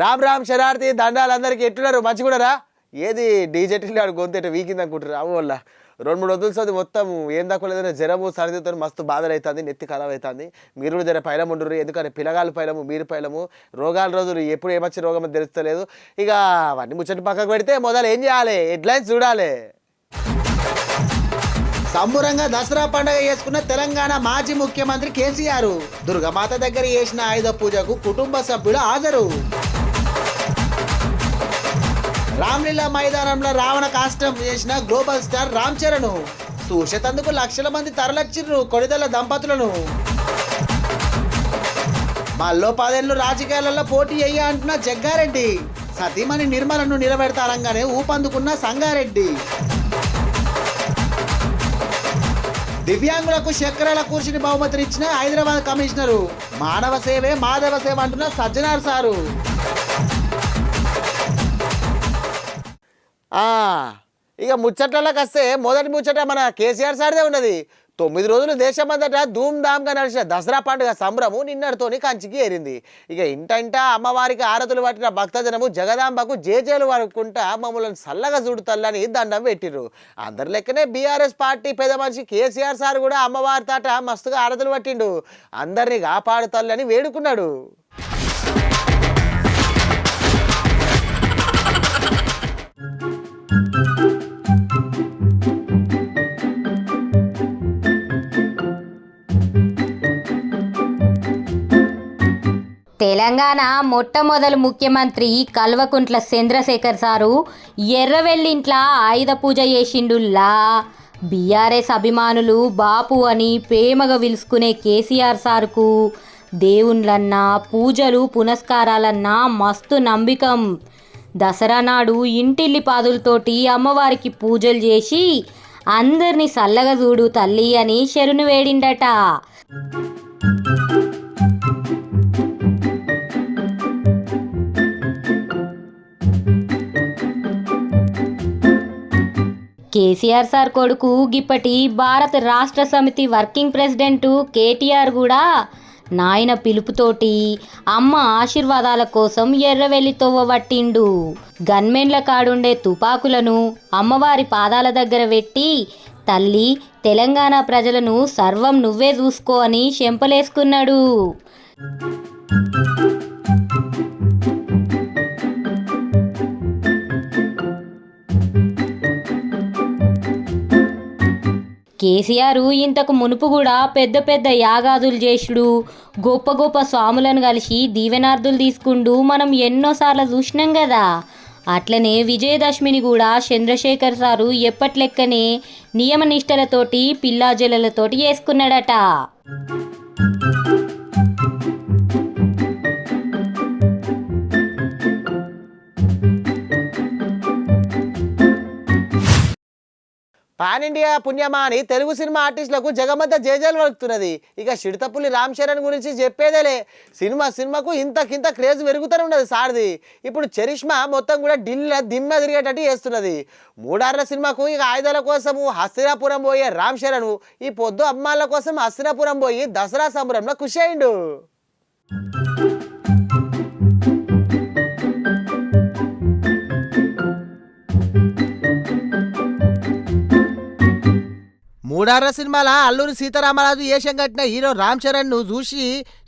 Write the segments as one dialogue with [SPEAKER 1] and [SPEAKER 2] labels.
[SPEAKER 1] రామ్ రామ్ శరార్థి దండాలు అందరికీ ఎట్లున్నారు మంచిగున్నారా ఏది డీజెట్ గొంతు ఎట్ట వీకింది అనుకుంటారు రావు వల్ల. రెండు మూడు రోజులు సది మొత్తం ఏం దాకోలేదని జ్వరము సర్దితో మస్తు బాధలు అవుతుంది నెత్తి ఖరాబ్ అవుతుంది మీరు కూడా జర పైలం ఉండరు ఎందుకంటే పిల్లగాలు పైలము మీరు పైలము రోగాల రోజులు ఎప్పుడు ఏమొచ్చి రోగం తెలుస్తలేదు. ఇక అవన్నీ ముచ్చటి పక్కకు పెడితే మొదలు ఏం చేయాలి? హెడ్లైన్స్ చూడాలి. సంబురంగా దసరా పండుగ చేసుకున్న తెలంగాణ మాజీ ముఖ్యమంత్రి కేసీఆర్. దుర్గమాత దగ్గర చేసిన ఆయుధ పూజకు కుటుంబ సభ్యులు హాజరు. రామ్లీలా మైదానంలో రావణ కాష్టం చేసిన గ్లోబల్ స్టార్ రామ్ చరణ్ చూసేతందుకు లక్షల మంది తరలచ్చిర్రు కొడిదల దంపతులను. మల్లో పదేళ్ళు రాజకీయాలలో పోటీ అయ్యా అంటున్న జగ్గారెడ్డి సతీమణి నిర్మలను నిలబెడతారంగానే ఊపందుకున్న సంగారెడ్డి. దివ్యాంగులకు చక్రాల కూర్చుని బహుమతినిచ్చిన హైదరాబాద్ కమిషనరు మానవ సేవే మాధవ సేవ అంటున్న సజ్జనార్ సారు. ఇక ముచ్చట్లలోకి వస్తే మొదటి ముచ్చట మన కేసీఆర్ సార్దే ఉన్నది. తొమ్మిది రోజులు దేశమంతటా ధూమ్ ధామ్గా నడిచిన దసరా పండుగ సంబరము నిన్నటితోని కంచికి ఏరింది. ఇక ఇంటంట అమ్మవారికి ఆరతులు పట్టిన భక్తజనము జగదాంబకు జేజేలు వరుకుంటా మమ్మల్ని చల్లగా చూడుతల్లని దండం పెట్టిర్రు. అందరి లెక్కనే బీఆర్ఎస్ పార్టీ పెద్ద మనిషి కేసీఆర్ సార్ కూడా అమ్మవారి తాట మస్తుగా ఆరతులు పట్టిండు. అందరినీ కాపాడుతల్లని వేడుకున్నాడు.
[SPEAKER 2] తెలంగాణ మొట్టమొదలు ముఖ్యమంత్రి కల్వకుంట్ల చంద్రశేఖర్ సారు ఎర్రవెల్లింట్ల ఆయుధ పూజ చేసిండుల్లా బీఆర్ఎస్ అభిమానులు బాపు అని ప్రేమగా పిలుచుకునే కేసీఆర్ సార్కు దేవుళ్ళన్నా పూజలు పునస్కారాలన్నా మస్తు నంబికం. దసరా నాడు ఇంటిల్లి పాదులతోటి అమ్మవారికి పూజలు చేసి అందరినీ చల్లగా చూడు తల్లి అని శరును వేడిండట. కేసీఆర్ సార్ కొడుకు గిప్పటి భారత రాష్ట్ర సమితి వర్కింగ్ ప్రెసిడెంట్ కేటీఆర్ కూడా నాయన పిలుపుతోటి అమ్మ ఆశీర్వాదాల కోసం ఎర్రవెల్లి తవ్వబట్టిండు గన్మెన్ల కాడుండే తుపాకులను అమ్మవారి పాదాల దగ్గర పెట్టి తల్లి తెలంగాణ ప్రజలను సర్వం నువ్వే చూసుకో అని చెంపలేసుకున్నాడు. కేసీఆర్ ఇంతకు మునుపు కూడా పెద్ద పెద్ద యాగాదులు చేసుడు. గొప్ప గొప్ప స్వాములను కలిసి దీవెనార్థులు తీసుకుంటూ మనం ఎన్నోసార్లు చూసినాం కదా. అట్లనే విజయదశమిని కూడా చంద్రశేఖర్ సారు ఎప్పట్లెక్కనే నియమ నిష్టలతోటి పిల్లాజలతోటి చేసుకున్నాడట
[SPEAKER 1] పాన్ ఇండియా పుణ్యమా అని తెలుగు సినిమా ఆర్టిస్టులకు జగమద్ద జేజేలు వలుకుతున్నది. ఇక చిడతపుల్లి రామ్ చరణ్ గురించి చెప్పేదేలే. సినిమా సినిమాకు ఇంతకింత క్రేజ్ పెరుగుతూనే ఉన్నది సార్ది. ఇప్పుడు చరిష్మా మొత్తం కూడా ఢిల్లీ దిమ్మ తిరిగేటట్టు చేస్తున్నది. మూడార్ల సినిమాకు ఇక ఆయుధాల కోసము హస్తినాపురం పోయే రామ్ చరణ్ ఈ పొద్దు అమ్మాళ్ళ కోసం హస్తినాపురం పోయి దసరా సంబరంలో ఖుషి అయిండు. మూడార్ల సినిమాల? అల్లూరి సీతారామరాజు ఏషం కట్టిన హీరో రామ్ చరణ్ను చూసి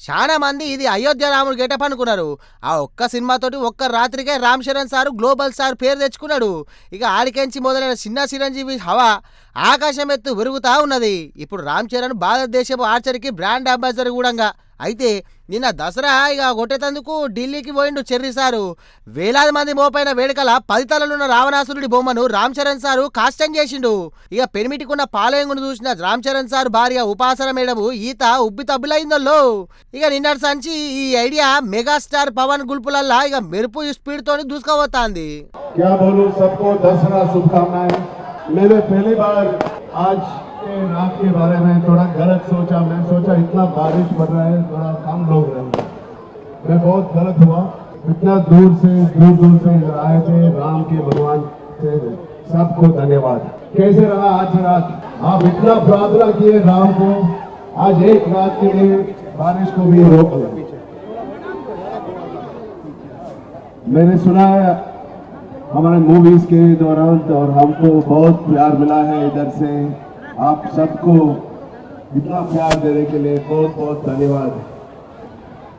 [SPEAKER 1] చాలా మంది ఇది అయోధ్య రాముడు గెటప్ అనుకున్నారు. ఆ ఒక్క సినిమాతోటి ఒక్క రాత్రికే Ram Charan sir global star పేరు తెచ్చుకున్నాడు. ఇక ఆడికెంచి మొదలైన చిన్న చిరంజీవి హవా ఆకాశం ఎత్తు విరుగుతా ఉన్నది. ఇప్పుడు రామ్ చరణ్ భారతదేశపు ఆర్చరీకి బ్రాండ్ అంబాసిడర్ కూడా అయితే నిన్న దసరా ఇక కొట్టేతందుకు ఢిల్లీకి పోయిండు చెర్రి సారు వేలాది మంది మోపైన వేడుకల పది తలలున్న రావణాసురుడి బొమ్మను రామ్ చరణ్ సారు కాష్టం చేసిండు ఇక పెనిమిటికున్న పాలయంగును చూసిన రామ్ చరణ్ సారు భార్య ఉపాసన మేడము ఈత ఉబ్బి తబ్బులైందల్లో ఇక నిన్నటి సంచి ఈ ఐడియా మెగాస్టార్ పవన్ గుల్పులల్లా ఇక మెరుపు స్పీడ్ తోని దూసుకుపోతాంది
[SPEAKER 3] क्या बोलूं सबको दसरा शुभकामनाएं मैंने पहली बार आज के रात के बारे में थोड़ा गलत सोचा, मैं सोचा इतना बारिश पड़ रहा है, थोड़ा कम लोग रहेंगे मैं बहुत गलत हुआ। इतना दूर से, दूर दूर से इधर आए थे, राम के भगवान से सबको धन्यवाद। कैसे रहा आज रात? आप इतना प्रार्थना किए राम को। आज एक रात के लिए बारिश को भी रोक लिया मैंने सुना है, हमारे मूवीज़ के दौरान और हमको बहुत प्यार मिला है इधर से। आप सबको इतना प्यार देने के लिए बहुत बहुत धन्यवाद।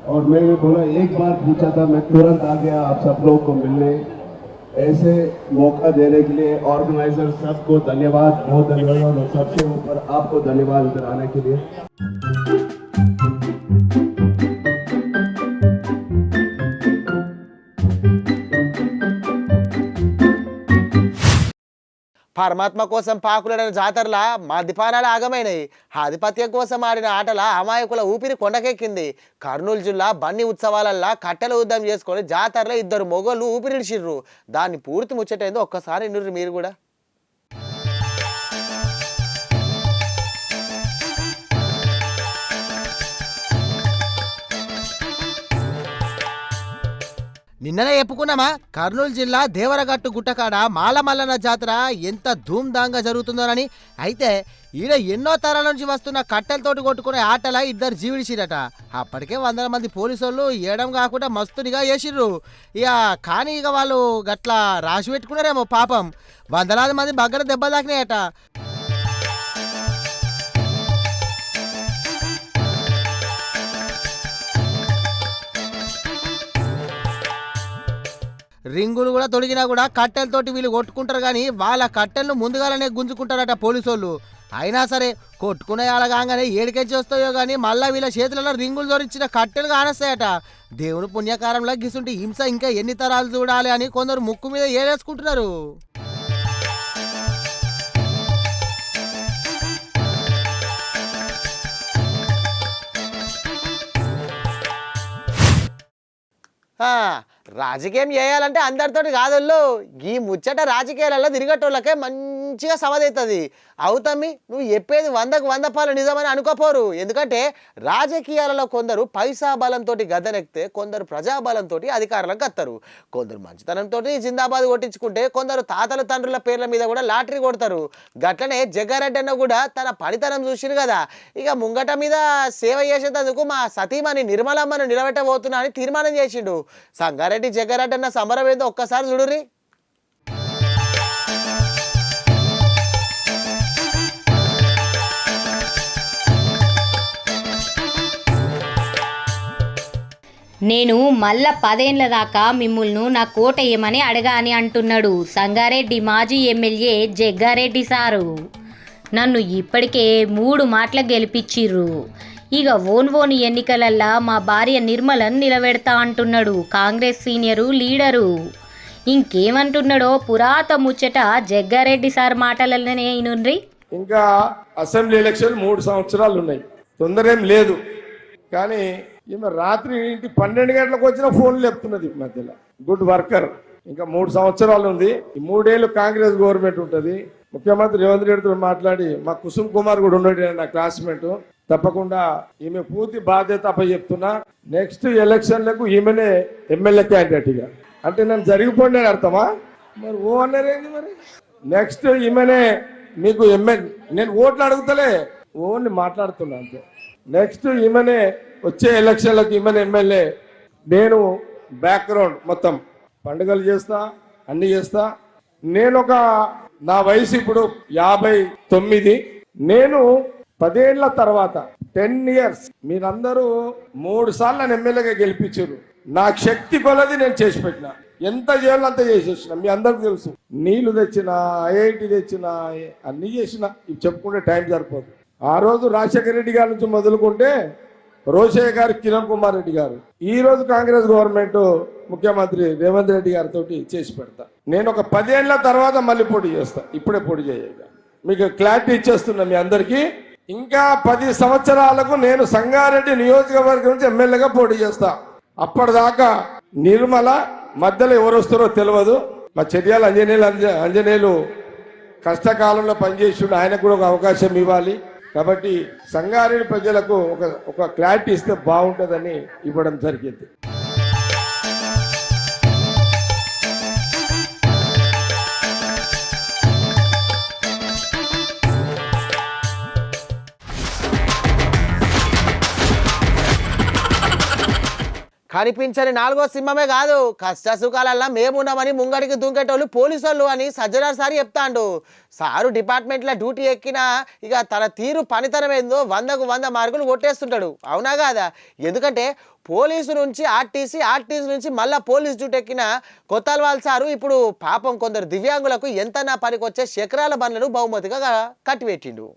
[SPEAKER 3] और मैंने बोला, एक बार पूछा था, मैं तुरंत आ गया आप सब लोग को मिलने। ऐसे मौका देने के लिए ऑर्गेनाइजर सबको धन्यवाद, बहुत धन्यवाद, और सबसे ऊपर आपको धन्यवाद इधर आने के लिए।
[SPEAKER 1] పరమాత్మ కోసం పాకులడిన జాతరల మద్యపానాలు ఆగమైనవి ఆధిపత్యం కోసం ఆడిన ఆటల అమాయకుల ఊపిరి కొండకెక్కింది. కర్నూలు జిల్లా బన్నీ ఉత్సవాలల్లా కట్టెల యుద్ధం చేసుకొని జాతరలో ఇద్దరు మొగోళ్ళు ఊపిరిడిచిర్రు దాన్ని పూర్తి ముచ్చటైందో ఒక్కసారి నిన్ను మీరు కూడా. నిన్ననే చెప్పుకున్నామా? కర్నూలు జిల్లా దేవరగట్టు గుట్టకాడ మాలమల్లన జాతర ఎంత ధూమ్ధాంగా జరుగుతుందోనని. అయితే ఈడ ఎన్నో తరాల నుంచి వస్తున్న కట్టెలతోటి కొట్టుకునే ఆటల ఇద్దరు జీవిడిచిరట. అప్పటికే వందల మంది పోలీసు వాళ్ళు ఏడం కాకుండా మస్తునిగా చేసిర్రు ఇక కానీ ఇక వాళ్ళు గట్లా రాసి పెట్టుకున్నారేమో పాపం. వందలాది మంది బగ్గర దెబ్బ తాకినాయట. రింగులు కూడా తొడిగినా కూడా కట్టెలతోటి వీళ్ళు కొట్టుకుంటారు కానీ వాళ్ళ కట్టెలను ముందుగానే గుంజుకుంటారట పోలీసు వాళ్ళు అయినా సరే కొట్టుకునే కాగానే ఏడికెచ్చి వస్తాయో కానీ మళ్ళీ వీళ్ళ చేతులలో రింగులు దొరించిన కట్టెలు కానస్తాయట. దేవుని పుణ్యకారంలో గిసుంటి హింస ఇంకా ఎన్ని తరాలు చూడాలి అని కొందరు ముక్కు మీద ఏలేసుకుంటున్నారు. ఆ, రాజకీయం చేయాలంటే అందరితోటి కాదోళ్ళు ఈ ముచ్చట రాజకీయాలలో తిరిగేటోళ్ళకే మంచిగా సమదవుతుంది అవుతమ్మి నువ్వు చెప్పేది వందకు వంద పాలు నిజమని అనుకోపోరు. ఎందుకంటే రాజకీయాలలో కొందరు పైసా బలంతో గదనెక్తే కొందరు ప్రజాబలంతో అధికారులకు కత్తారు కొందరు మంచితనంతో జిందాబాద్ కొట్టించుకుంటే కొందరు తాతల తండ్రుల పేర్ల మీద కూడా లాటరీ కొడతారు. గట్లనే జగ్గారెడ్డి అన్న కూడా తన పనితనం చూసిరు కదా. ఇక ముంగట మీద సేవ చేసేందుకు మా సతీమణి నిర్మలమ్మను నిలబెట్టబోతున్నా అని తీర్మానం చేసిండు. సంగారెడ్డి జగ్గారెడ్డి అన్న సమరం ఏదో ఒక్కసారి చూడుర్రి.
[SPEAKER 2] నేను మళ్ళా పదేండ్ల దాకా మిమ్మల్ని నా కోట ఏమని అడగా అని అంటున్నాడు సంగారెడ్డి మాజీ ఎమ్మెల్యే జగ్గారెడ్డి సారు. నన్ను ఇప్పటికే మూడు మాటలు గెలిపించిర్రు ఇక ఓన్ ఓన్ ఎన్నికలల్లా మా భార్య నిర్మలను నిలబెడతా అంటున్నాడు కాంగ్రెస్ సీనియరు లీడరు. ఇంకేమంటున్నాడో పురాత ముచ్చట జగ్గారెడ్డి సార్ మాటలలోనే ఇనుండ్రి
[SPEAKER 4] ఇంకా అసెంబ్లీ ఎలక్షన్ మూడు సంవత్సరాలు ఉన్నాయి. తొందర ఏం లేదు. కానీ ఈమె రాత్రి ఇంటి పన్నెండు గంటలకు వచ్చిన ఫోన్లు చెప్తున్నది మధ్యలో. Good worker. ఇంకా మూడు సంవత్సరాలు ఉంది. ఈ మూడేళ్ళు కాంగ్రెస్ గవర్నమెంట్ ఉంటుంది. ముఖ్యమంత్రి రేవంత్ రెడ్డితో మాట్లాడి మా కుసుమ్ కుమార్ కూడా ఉన్నాడు నా క్లాస్మేట్. తప్పకుండా ఈమె పూర్తి బాధ్యత అప్ప చెప్తున్నా నెక్స్ట్ ఎలక్షన్లకు ఈమెనే ఎమ్మెల్యే క్యాండిడేట్ ఇక. అంటే నేను జరిగిపోండి అర్థమా? మరి ఓ అన్నారేంది మరి? నెక్స్ట్ ఈమెనే మీకు ఎమ్మెల్యే నేను ఓట్లు అడుగుతలే. ఓన్లీ మాట్లాడుతున్నా అంతే. నెక్స్ట్ ఈమెనే వచ్చే ఎలక్షన్లకు ఈమెనే ఎమ్మెల్యే. నేను బ్యాక్గ్రౌండ్ మొత్తం పండుగలు చేస్తా అన్ని చేస్తా. నేను ఒక నా వయసు ఇప్పుడు యాభై తొమ్మిది. నేను పదేళ్ళ తర్వాత టెన్ ఇయర్స్ మీరందరూ మూడు సార్లు నన్ను ఎమ్మెల్యేగా గెలిపించారు. నా శక్తి కొలది నేను చేసి పెట్టిన. ఎంత చేయాలో అంత చేసేసిన. మీ అందరికి తెలుసు. నీళ్ళు తెచ్చిన ఐఐటి తెచ్చిన అన్ని చేసిన. ఇవి చెప్పుకుంటే టైం సరిపోదు. ఆ రోజు రాజశేఖర రెడ్డి గారి నుంచి మొదలుకుంటే రోషయ్య గారు కిరణ్ కుమార్ రెడ్డి గారు. ఈ రోజు కాంగ్రెస్ గవర్నమెంట్ ముఖ్యమంత్రి రేవంత్ రెడ్డి గారితో చేసి పెడతా. నేను ఒక పదేళ్ళ తర్వాత మళ్ళీ పోటీ చేస్తా. ఇప్పుడే పోటీ చేయగా మీకు క్లారిటీ ఇచ్చేస్తున్నా మీ అందరికీ. ఇంకా పది సంవత్సరాలకు నేను సంగారెడ్డి నియోజకవర్గం నుంచి ఎమ్మెల్యేగా పోటీ చేస్తా. అప్పటిదాకా నిర్మల మధ్యలో ఎవరు వస్తారో తెలియదు మా చర్యలు అంజనేయులు అంజ- అంజనేయులు కష్టకాలంలో పనిచేసిండు ఆయనకు కూడా ఒక అవకాశం ఇవ్వాలి. కాబట్టి సంగారెడ్డి ప్రజలకు ఒక ఒక క్లారిటీ ఇస్తే బాగుంటుందని ఇవ్వడం జరిగింది.
[SPEAKER 1] కనిపించని నాలుగో సింహమే కాదు. కష్ట సుఖాలల్లా మేమున్నామని ముంగడికి దుంకేటోళ్ళు పోలీసు వాళ్ళు అని సజ్జనార్ సార్ చెప్తాండు. సారు డిపార్ట్మెంట్లో డ్యూటీ ఎక్కినా ఇక తన తీరు పనితనం ఏందో వందకు వంద మార్కులు కొట్టేస్తుంటాడు. అవునా కాదా? ఎందుకంటే పోలీసు నుంచి ఆర్టీసీ ఆర్టీసీ నుంచి మళ్ళీ పోలీస్ డ్యూటీ ఎక్కిన కొత్తల్వాల్ సారు ఇప్పుడు పాపం కొందరు దివ్యాంగులకు ఎంత నా పనికి వచ్చే బండ్లను బహుమతిగా కట్టిపెట్టిండు.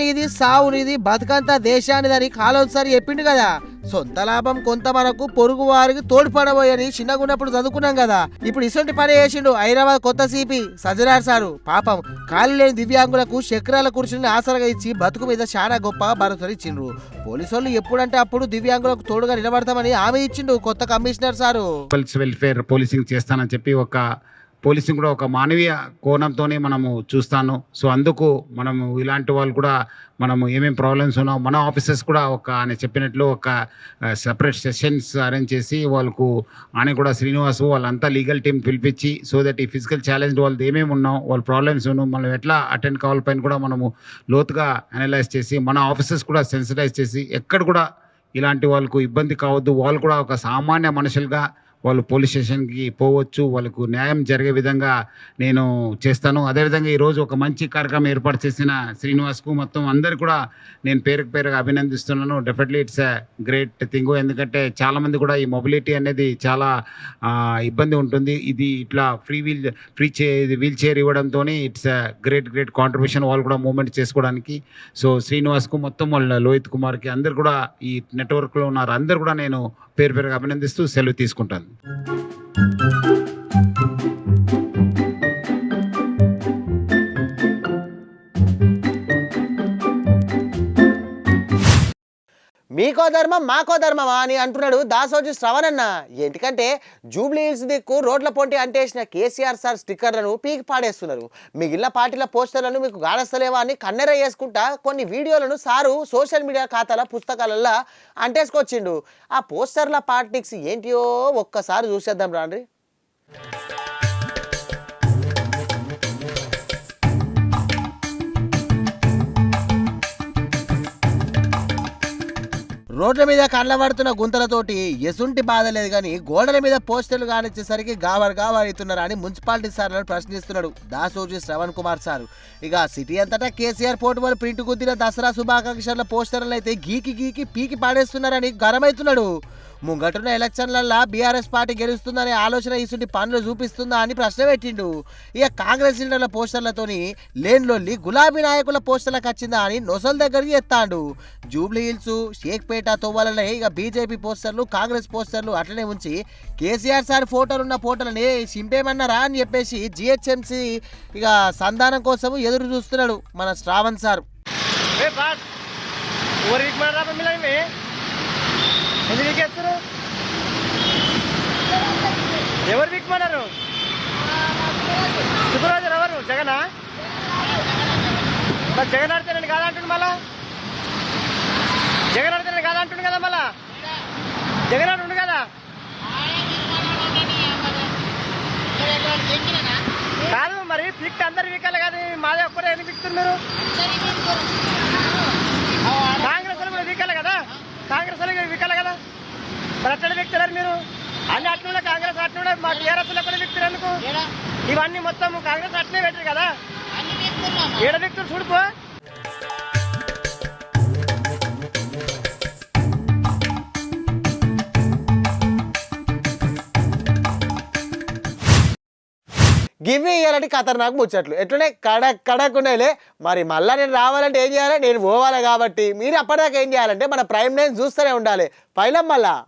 [SPEAKER 1] నీది సావు నీది బతుకంతా దేశానిదని కాలోసారి చెప్పిండు కదా. సొంత లాభం కొంత మనకు పొరుగు వారికి తోడ్పడబోయని చిన్నగున్నప్పుడు చదువుకున్నాం కదా. ఇప్పుడు ఇసొంటి పని చేసిండు హైదరాబాద్ కొత్త సిపి సజ్జనార్ సారు. పాపం ఖాళీ లేని దివ్యాంగులకు చక్రాల కుర్చీని ఆసరగా ఇచ్చి బతుకు మీద చాలా గొప్ప భరోసా ఇచ్చిండ్రు. పోలీసు వాళ్ళు ఎప్పుడంటే అప్పుడు దివ్యాంగులకు తోడుగా నిలబడతామని హామీ ఇచ్చిండు కొత్త కమిషనర్ సారు.
[SPEAKER 5] వెల్ఫేర్ పోలీసింగ్ చేస్తానని చెప్పి ఒక పోలీసింగ్ కూడా ఒక మానవీయ కోణంతోనే మనము చూస్తాను. సో అందుకు మనము ఇలాంటి వాళ్ళు కూడా మనము ఏమేమి ప్రాబ్లమ్స్ ఉన్నావు మన ఆఫీసర్స్ కూడా ఒక ఆయన చెప్పినట్లు ఒక సపరేట్ సెషన్స్ అరేంజ్ చేసి వాళ్ళకు ఆయన కూడా శ్రీనివాసు వాళ్ళంతా లీగల్ టీం పిలిపించి సో దట్ ఈ ఫిజికల్ ఛాలెంజ్ వాళ్ళది ఏమేమి ఉన్నాం వాళ్ళ ప్రాబ్లమ్స్ ఉన్నాం మనం ఎట్లా అటెండ్ కావాలపైన కూడా మనము లోతుగా అనలైజ్ చేసి మన ఆఫీసర్స్ కూడా సెన్సిటైజ్ చేసి ఎక్కడ కూడా ఇలాంటి వాళ్ళకు ఇబ్బంది కావద్దు. వాళ్ళు కూడా ఒక సామాన్య మనుషులుగా వాళ్ళు పోలీస్ స్టేషన్కి పోవచ్చు వాళ్ళకు న్యాయం జరిగే విధంగా నేను చేస్తాను. అదేవిధంగా ఈరోజు ఒక మంచి కార్యక్రమం ఏర్పాటు చేసిన శ్రీనివాస్కు మొత్తం అందరు కూడా నేను పేరుకు పేరుగా అభినందిస్తున్నాను. Definitely it's a great thing ఎందుకంటే చాలామంది కూడా ఈ మొబిలిటీ అనేది చాలా ఇబ్బంది ఉంటుంది. ఇది ఇట్లా ఫ్రీ వీల్ ఫ్రీ చే వీల్ చైర్ ఇవ్వడంతో it's a great great contribution వాళ్ళు కూడా మూమెంట్ చేసుకోవడానికి. సో శ్రీనివాస్కు మొత్తం వాళ్ళ లోహిత్ కుమార్కి అందరు కూడా ఈ నెట్వర్క్లో ఉన్నారు. అందరు కూడా నేను పేరు పేరుగా అభినందిస్తూ సెలవు తీసుకుంటాను.
[SPEAKER 1] మీకో ధర్మం మాకో ధర్మమా అని అంటున్నాడు దాసోజు శ్రవణన్న. ఎందుకంటే జూబ్లీ హిల్స్ దిక్కు రోడ్ల పొంటి అంటేసిన కేసీఆర్ సార్ స్టిక్కర్లను పీకి పాడేస్తున్నారు. మిగిలిన పార్టీల పోస్టర్లను మీకు గాడస్తలేవా అని కన్నెర వేసుకుంటా కొన్ని వీడియోలను సారు సోషల్ మీడియా ఖాతాల పుస్తకాలల్లో అంటేసుకొచ్చిండు. ఆ పోస్టర్ల పార్టీక్స్ ఏంటియో ఒక్కసారి చూసేద్దాం రాండి. రోడ్ల మీద కళ్ళబడుతున్న గుంతలతోటి ఎసుంటి బాధ లేదు కానీ గోడల మీద పోస్టర్లు కానిచ్చేసరికి గావర్ గావర్ అని మున్సిపాలిటీ సార్లను ప్రశ్నిస్తున్నాడు దాసోజీ శ్రవణ్ కుమార్ సార్. ఇక సిటీ అంతటా కేసీఆర్ పోర్టువల్ ప్రింట్ కుద్దిన దసరా శుభాకాంక్షల పోస్టర్లు అయితే గీకి గీకి పీకి పాడేస్తున్నారని గరమవుతున్నాడు ముంగటున్న ఎలక్షన్లల్లో బీఆర్ఎస్ పార్టీ గెలుస్తుందనే ఆలోచన ఇసుంటి పనులు చూపిస్తుందా అని ప్రశ్న పెట్టిండు. ఇక కాంగ్రెస్ లీడర్ల పోస్టర్లతోని లేన్లొల్లి గులాబీ నాయకుల పోస్టర్లకు వచ్చిందా అని నొసల దగ్గరికి ఎత్తాడు. జూబ్లీ హిల్స్ షేక్పేట తోవాలనే ఇక బీజేపీ పోస్టర్లు కాంగ్రెస్ పోస్టర్లు అట్లనే ఉంచి కేసీఆర్ సార్ ఫోటోలు ఉన్న ఫోటోలని చింపేమన్నారా అని చెప్పేసి జిహెచ్ఎంసీ ఇక సంధానం కోసం ఎదురు చూస్తున్నాడు మన శ్రావణ్ సార్.
[SPEAKER 6] ఎందుకు వీకేస్తారు ఎవరు వీక్మన్నారు సుబ్బరాజు ఎవరు? జగనా? మరి జగన్ ఆడితే నేను కాదంటుండు మళ్ళా? జగన్ ఆడితే నేను కాదంటుండు కదా మళ్ళా? జగన్ ఆడుండు కదా? కాదు మరి పిక్ అందరు వీకాలి కదా మాదే ఒక్కరే ఎన్ని పిక్తున్నారు కాంగ్రెస్ వాళ్ళు కూడా వీకాలి కదా కాంగ్రెస్ వాళ్ళు వీకాలి కదా. మరి అట్లా వ్యక్తులారు మీరు? అన్ని అట్లుండే కాంగ్రెస్ అట్లుండే మా టీఆర్ఎస్ కూడా వ్యక్తులు ఎందుకు? ఇవన్నీ మొత్తం కాంగ్రెస్ అట్లే పెట్టారు కదా. ఏడ వ్యక్తులు చూడుకో
[SPEAKER 1] గివ్ ఇయ్యాలంటే ఖతర్నాకు ముచ్చట్లు. ఎట్లనే కడక్ కడక్ ఉన్నాయిలే. మరి మళ్ళీ నేను రావాలంటే ఏం చేయాలి? నేను పోవాలి కాబట్టి. మీరు అప్పటిదాకా ఏం చేయాలంటే మన ప్రైమ్ లైన్ చూస్తూనే ఉండాలి. పైలం మళ్ళా.